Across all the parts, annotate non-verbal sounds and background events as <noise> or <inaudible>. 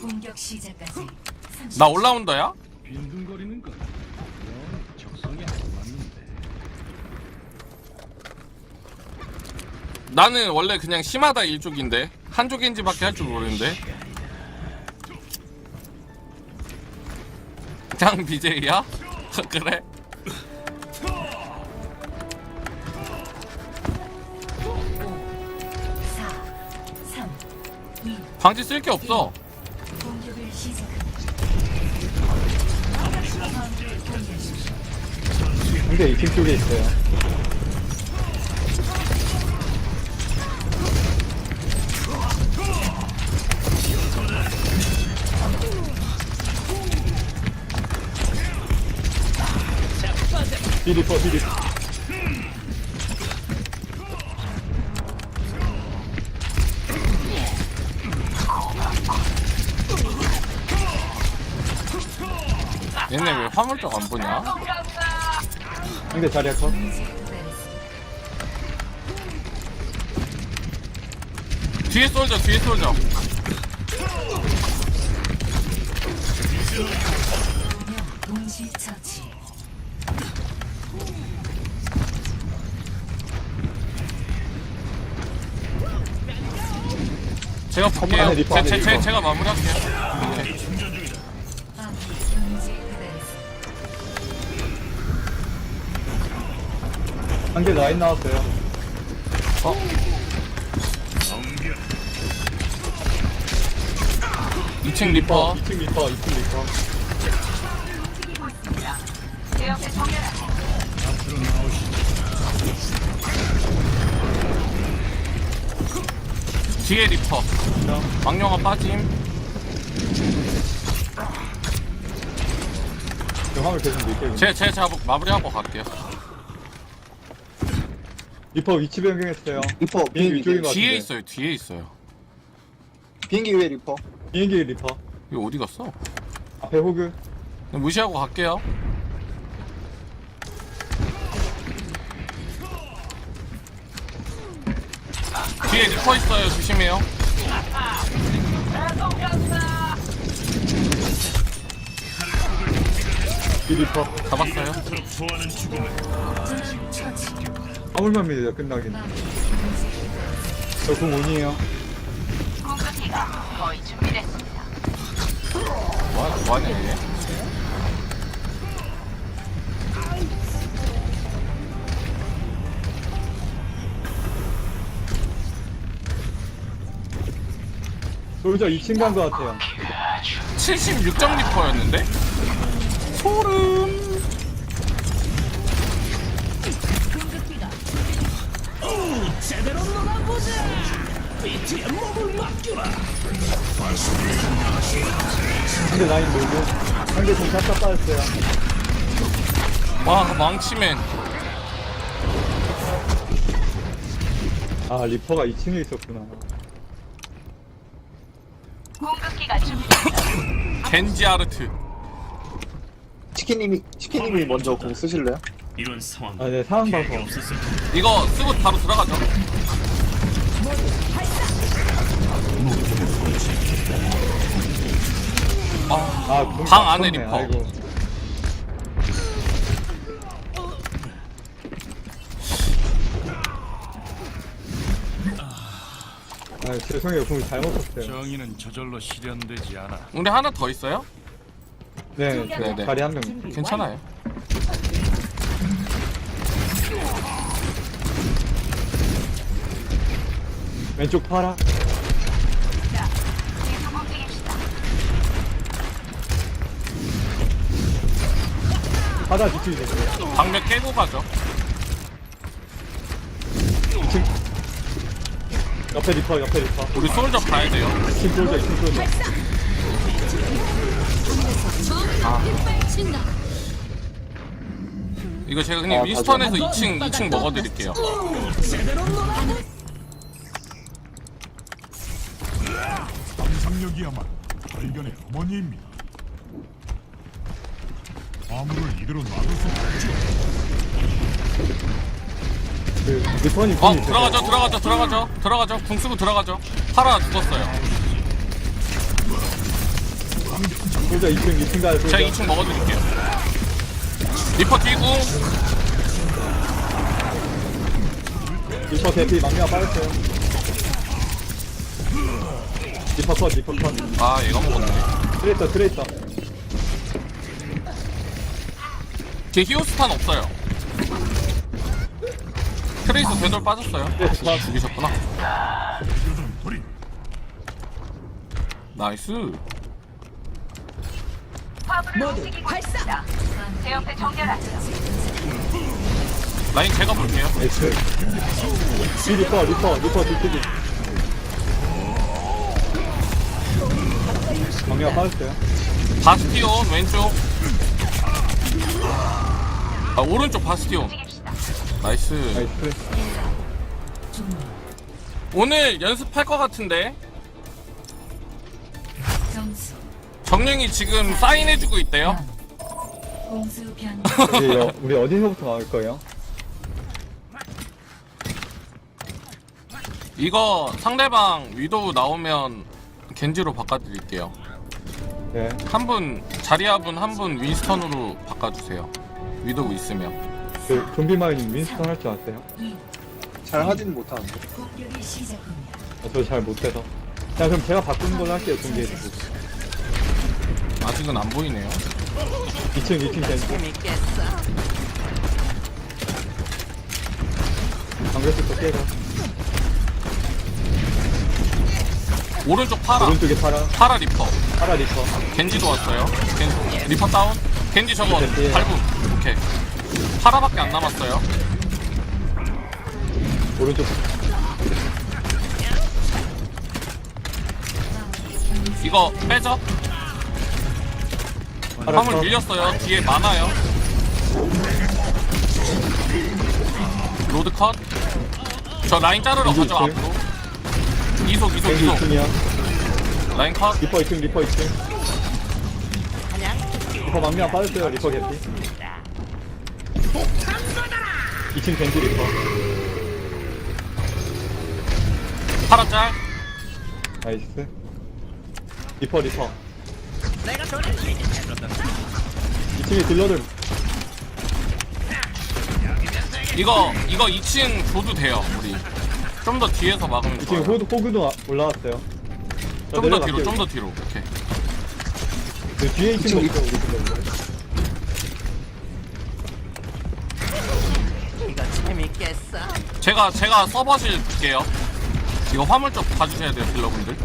공격 시작까지 30초. 나 올라운더야? 빈둥거리는 건 영 적성에 안 맞는데 나는 원래 그냥 심하다 일족인데 한족인지밖에 할 줄 모르는데 그냥 BJ야? <laughs> 그래? 방지 쓸 게 없어. 근데 2층 쪽에 있어요. 비리퍼 비리퍼 화물적 안 보냐? 근데 자리야 컷. 뒤에 쏠져 뒤에 쏠져 동시 처치. 제가 볼게요 제, 제, 제. 제가 마무리할게요 상대 라인 나왔어요. 어? 이층 리퍼 2층 리퍼 2층 리퍼 뒤에 리퍼 망령아 빠짐 저 화물 계속 밀게요. 제, 제잡 마무리하고 갈게요 리퍼 위치 변경했어요. 리퍼 비행기 비행기 이쪽인 것 뒤에 같은데. 있어요 뒤에 있어요 비행기 위에 리퍼 비행기 리퍼. 이거 어디 갔어? 앞에 호그. 무시하고 갈게요 뒤에 리퍼 있어요 조심해요 비리퍼. 잡았어요 화물만 밀려 끝나긴. 마무리. 동시 도달했습니다. 저공 온이에요. 뭐, 뭐하냐 얘 솔저 2층 간것 같아요. 76점 리퍼였는데? 소름 상대 라인 놀고. 상대 좀 탑탑 빠졌어요. 와 망치맨 아 리퍼가 2층에 있었구나. 겐지 아르트 치킨님이 치킨님이 먼저 공 쓰실래요? 이런 상황 아 네 상황 봐서. 없었을 이거 쓰고 바로 들어가죠 아, 아, 공 방 안에 쳤네. 리퍼. 아이고. 아 죄송해요 공을 잘못 썼어요. 정의는 저절로 실현되지 않아 우리 하나 더 있어요? 네, 네, 네, 네. 다리 한 명. 괜찮아요 왼쪽 파라. 바다 뒤쪽이 됐어요. 방벽 깨고 가죠 2층. 옆에 리퍼, 옆에 리퍼. 우리 솔저 가야 돼요 2층 솔져, 2층 솔져. 이거 제가 그냥 아, 윈스턴에서 2층 2층 먹어드릴게요. 상상력이야말로 발견의 어머니입니다. 화물을 이대로 놔둘 수. 그 리퍼님 어. 들어가죠 들어가죠 들어가죠 들어가죠. 궁 쓰고 들어가죠. 파라 죽었어요. 솔저 2층 2층 가요 제가 솔저 2층 먹어드릴게요 리퍼 뛰고. 리퍼 대피 망령 빠졌어요. 리퍼 컷 리퍼 컷. 아 얘가 먹었네. 트레이터 트레이터 제 히오스탄 없어요. 트레이서 되돌 빠졌어요. 트레이터 컷 죽이셨구나 요즘 돌이 나이스 라인 제가 볼게요. 나이스. 뒤 리퍼 리퍼 리퍼 뒤쪽이. 망령 빠졌어요. 바스티온 왼쪽. 아 오른쪽 바스티온. 나이스. 나이스. 오늘 연습할 것 같은데. 점수 정령이 지금 사인해주고 있대요 공수 변 우리, 어, <laughs> 우리 어디서부터 나올 거예요? 이거 상대방 위도우 나오면 겐지로 바꿔드릴게요 네 한 분 자리아분 한 분 윈스턴으로 바꿔주세요 위도우 있으면 그 좀비 마을님 윈스턴 할 줄 아세요? 잘 하진 못하는데. 공격이 시작됩니다. 아, 저잘 못해서 자 그럼 제가 바꾸는 걸로 할게요 좀비해주고 아직은 안 보이네요. 2층 2층 젠지 방글스도 깨고. 오른쪽 파라. 오른쪽에 파라. 파라 리퍼. 파라 리퍼. 겐지도 왔어요. 겐, 리퍼 다운. 겐지 저거 겐지. 밟음 오케이. 파라밖에 안 남았어요. 오른쪽. 이거 빼죠 화물 컷 밀렸어요. 뒤에 많아요. 로드 컷 저 라인 자르러 가죠 있어요? 앞으로. 이속 이속 겐지 이속. 2층이야 라인 컷. 리퍼 2층 리퍼 2층 리퍼 망명 빠졌어요 리퍼 개피. 2층 겐지 리퍼. 파라 짤. 나이스. 리퍼 리퍼 2층에 딜러들. 이거 이거 2층 줘도 돼요 우리. 좀 더 뒤에서 막으면 2층에 좋아요. 호그, 호그도 아- 올라왔어요. 저좀더 내려갈게요. 뒤로 좀 더 뒤로. 오케이. 그 뒤에 2층도 있어 우리 딜러들 제가 제가 서버실 볼게요. 이거 화물 쪽 봐주셔야 돼요 딜러분들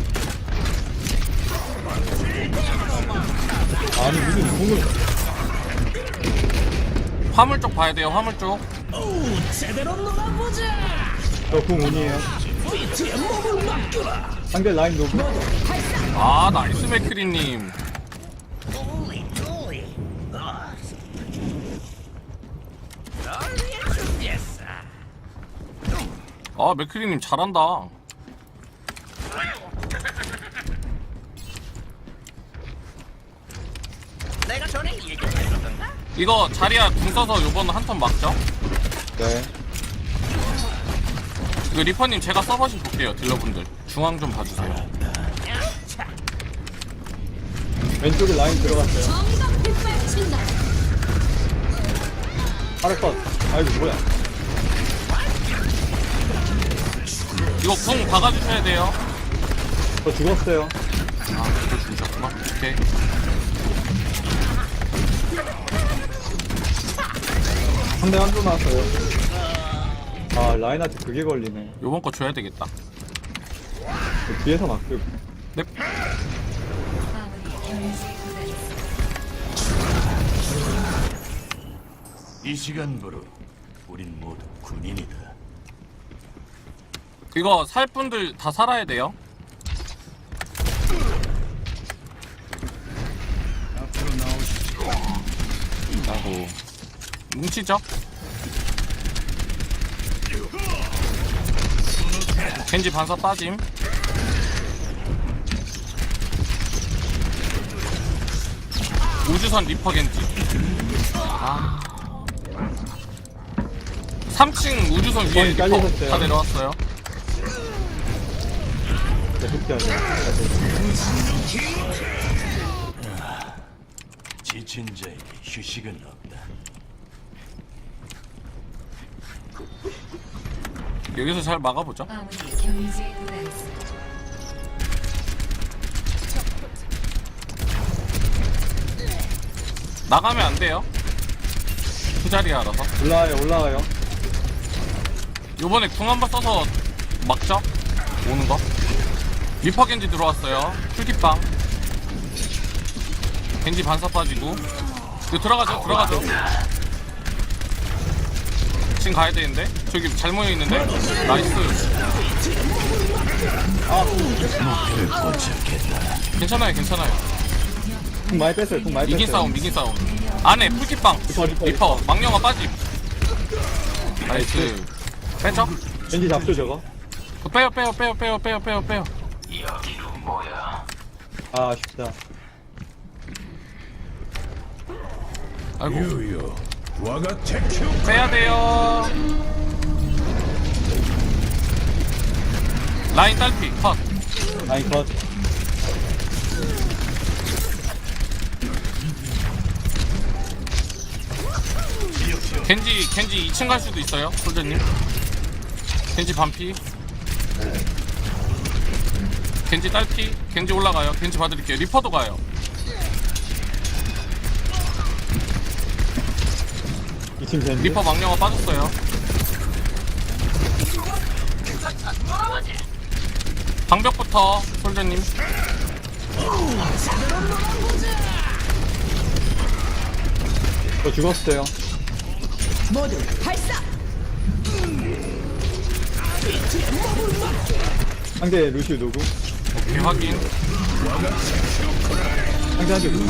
아니 무슨 공을 화물 쪽 봐야 돼요 화물 쪽. 저궁 운이에요. 상대 라인 노브 아 나이스 맥크리님. 아 맥크리님 잘한다 이거 자리야 궁 써서 요번 한턴 막죠? 네. 그 리퍼님 제가 서버실 볼게요 딜러분들. 중앙 좀 봐주세요. 왼쪽에 라인 들어갔어요. 파라컷. 아이고 뭐야? 이거 궁 박아주셔야 돼요. 저 죽었어요. 아 그걸 죽으셨구나 오케이 상대 한줄 나왔어요. 아 라인한테 그게 걸리네. 요번 거 줘야 되겠다. 그 뒤에서 막그 구간에서 이 시간부로 우린 모두 군인이다. 이거 살 분들 다 살아야 돼요. 앞으로 나오시죠. 아이고 뭉치죠? 겐지 반사 빠짐 우주선 리퍼 겐지 아 3층 우주선 위에 리퍼 깔리셨어요. 다 내려왔어요. 네. 지친 자에게 휴식은 없다. 여기서 잘 막아보자. 경제에 도달했습니다. 나가면 안 돼요. 그 자리에 알아서. 올라와요, 올라와요. 요번에 궁 한 번 써서 막자. 오는 거. 리퍼 겐지 들어왔어요. 풀깃방. 겐지 반사 빠지고. 이거 들어가죠, 들어가죠. 지금 가야 되는데? 저기 잘 모여 있는데? 나이스. 괜찮아요, 괜찮아요. 궁 많이 뺐어요, 궁 많이 뺐어요. 이긴 싸움, 이긴 싸움. 안에 풀깃방. 리퍼, 리퍼, 리퍼, 망령아 빠짐. 나이스. 빼죠? 왠지 잡죠, 저거? 그 빼요, 빼요, 빼요, 빼요, 빼요, 빼요, 빼요. 아, 아쉽다. 아이고. 유유. 빼야 돼요. 라인 딸피 컷. 아니, 컷. 겐지 겐지 2층 갈 수도 있어요, 솔저님. 겐지 반피. 겐지 딸피. 겐지 올라가요. 겐지 봐드릴게요. 리퍼도 가요. 이층 젠지. 리퍼 망령아 빠졌어요. 방벽부터 솔저님. 저 죽었어요. 상대 루시우 누구? 오케이 확인. 상대한테 누구?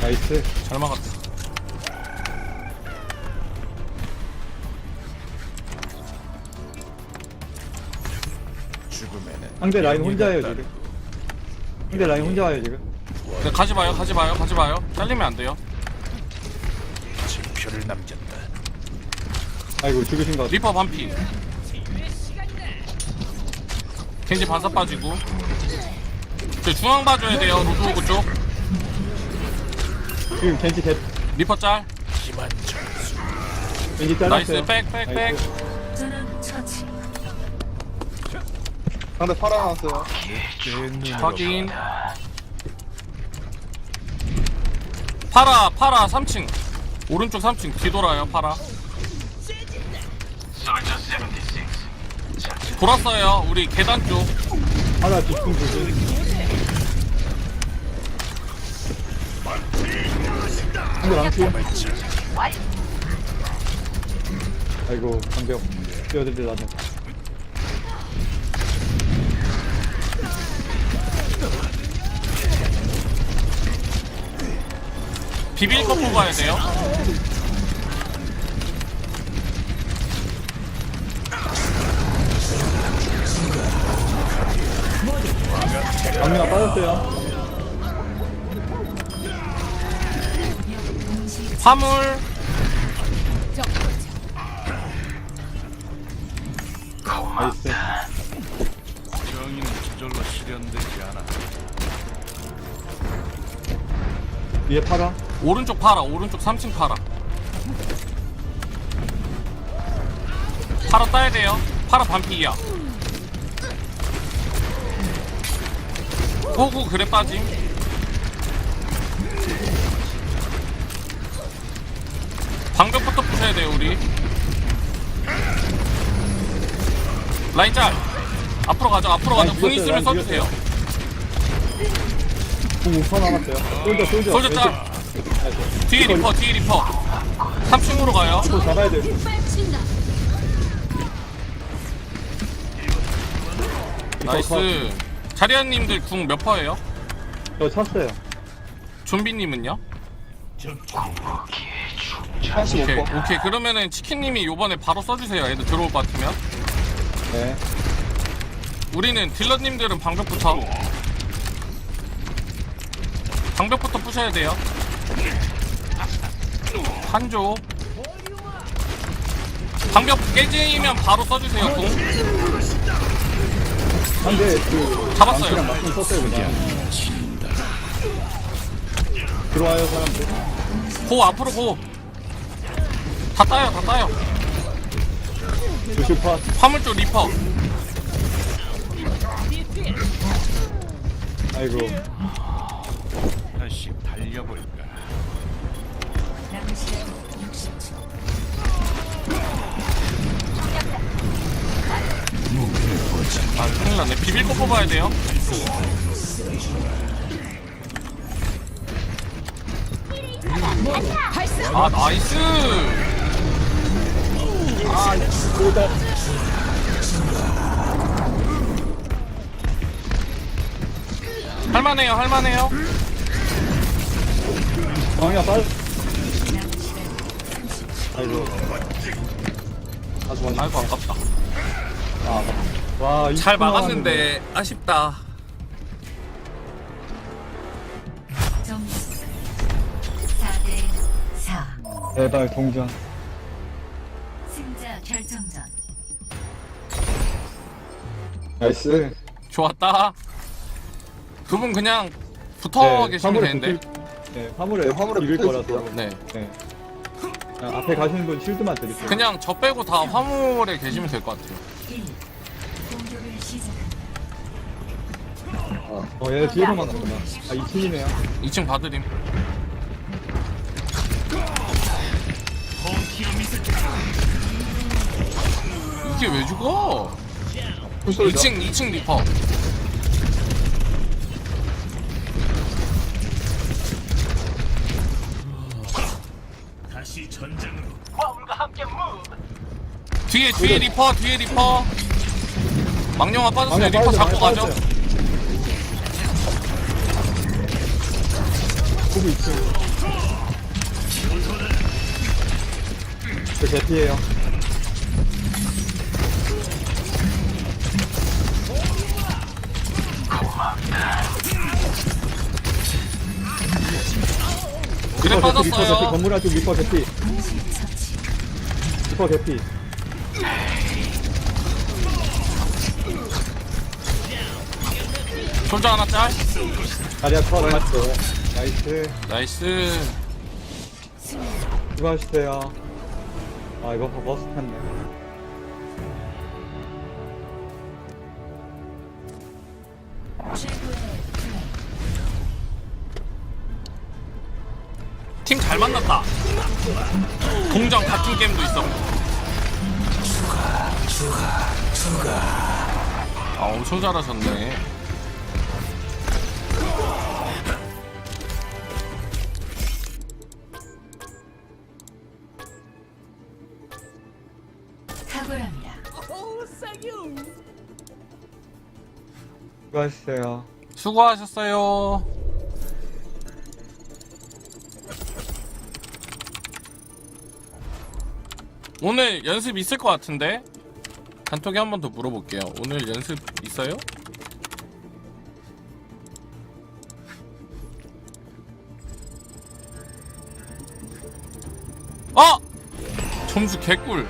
나이스. 잘 막았다. 죽음에는 상대 라인 혼자예요, 지금. 상대 라인 혼자 와요, 지금. 네, 가지 마요, 가지 마요, 가지 마요. 잘리면 안 돼요. 징표를 남겼다. 아이고, 죽으신 것 같아. 리퍼 반피. 겐지 반사 빠지고. 저 중앙 봐줘야 돼요, 로드오그 쪽. 지금 겐지 대, 리퍼 짤. 겐지 나이스, 잘랐어요. 백, 백, 백. 나이스. 상대 팔아 나왔어요. 확인. 파라, 파라 3층. 오른쪽 3층 뒤돌아요, 파라. 돌았어요, 우리 계단 쪽. 하나 뒷궁 조심. 상대 망치. 아이고, 방벽. 뛰어들지 나네. 비빌 거 뽑아야 돼요. 강민아 빠졌어요. 화물. 나이스. 정의는 저절로 실현되지 않아. 위에 팔아. 오른쪽 파라, 오른쪽 3층 파라. 파라 따야 돼요. 파라 반피기야. 호구 그래 빠짐. 부셔야 돼요, 우리. 라인 짤. 앞으로 가죠, 앞으로 가죠. 라인 죽였어요, 라인 써주세요. 궁 5퍼 남았어요. 솔져, 솔져. 솔져 짤. 뒤에 리퍼, 뒤에 리퍼. 3층으로 가요. 또 잡아야 돼. 나이스. 자리아님들 궁 몇 퍼예요? 저 찼어요. 좀비님은요? 85%. 오케이, 오케이. 그러면은 치킨님이 요번에 바로 써주세요. 애들 들어올 것 같으면. 네. 우리는 딜러님들은 방벽부터. 방벽부터 부셔야 돼요. 한조. 방벽 깨지면 바로 써주세요. 공. 상대 그 잡았어요. 망치랑 막힌 썼어요 그냥 들어와요 사람들 고 앞으로 고. 다 따요, 다 따요. 주슈파 화물 쪽 리퍼. 아이고 다시 달려볼까? 남은 시간 60초. 아, 큰일 났네. 비빌 거 뽑아야 돼요. 아, 나이스! 아 일단 할만해요, 할만해요. 광야 빨 아이고 아주 많이 아이고, 아깝다. 아, 와, 이잘코 나왔는데. 막았는데, 아쉽다. 점수 4대 4. 제발 동전 결정전. 나이스 좋았다. 두 분 그냥 붙어 계시면 화물에 되는데. 붙을- 네 화물에 네, 화물에 이길 붙어 거라서 있을게요. 네. 네 그냥 앞에 가시는 분 실드만 드릴게요 그냥 저 빼고 다 화물에 계시면 될 것 같아요. 1. 공격을 시작합니다. 어 얘네 뒤에서 만났구나 아 2층이네요 2층 봐드림. 이게 왜 죽어? 풀소리죠? 2층 2층 리퍼. 다시 전장으로. 뒤에 뒤에 리퍼 뒤에 리퍼. 망령아 빠졌어요. 리퍼 빠졌어요, 잡고 가죠. 빠졌어요. 후보 2층 저 개피에요 그래 리퍼 개피, 리퍼 개피 빠졌어요. 건물 안쪽 리퍼 개피 리퍼 개피 솔저 하나 짤. 다리아 컷 맞죠 나이스 나이스. 수고하셨어요 아 이거 버스 탔네 잘 만났다. 동정 같은 게임도 있어. 아, 엄청 잘하셨네. 탁월합니다. 수고하셨어요 수고하셨어요. 오늘 연습 있을 것 같은데? 단톡에 한 번 더 물어볼게요. 오늘 연습 있어요? 아! 점수 개꿀.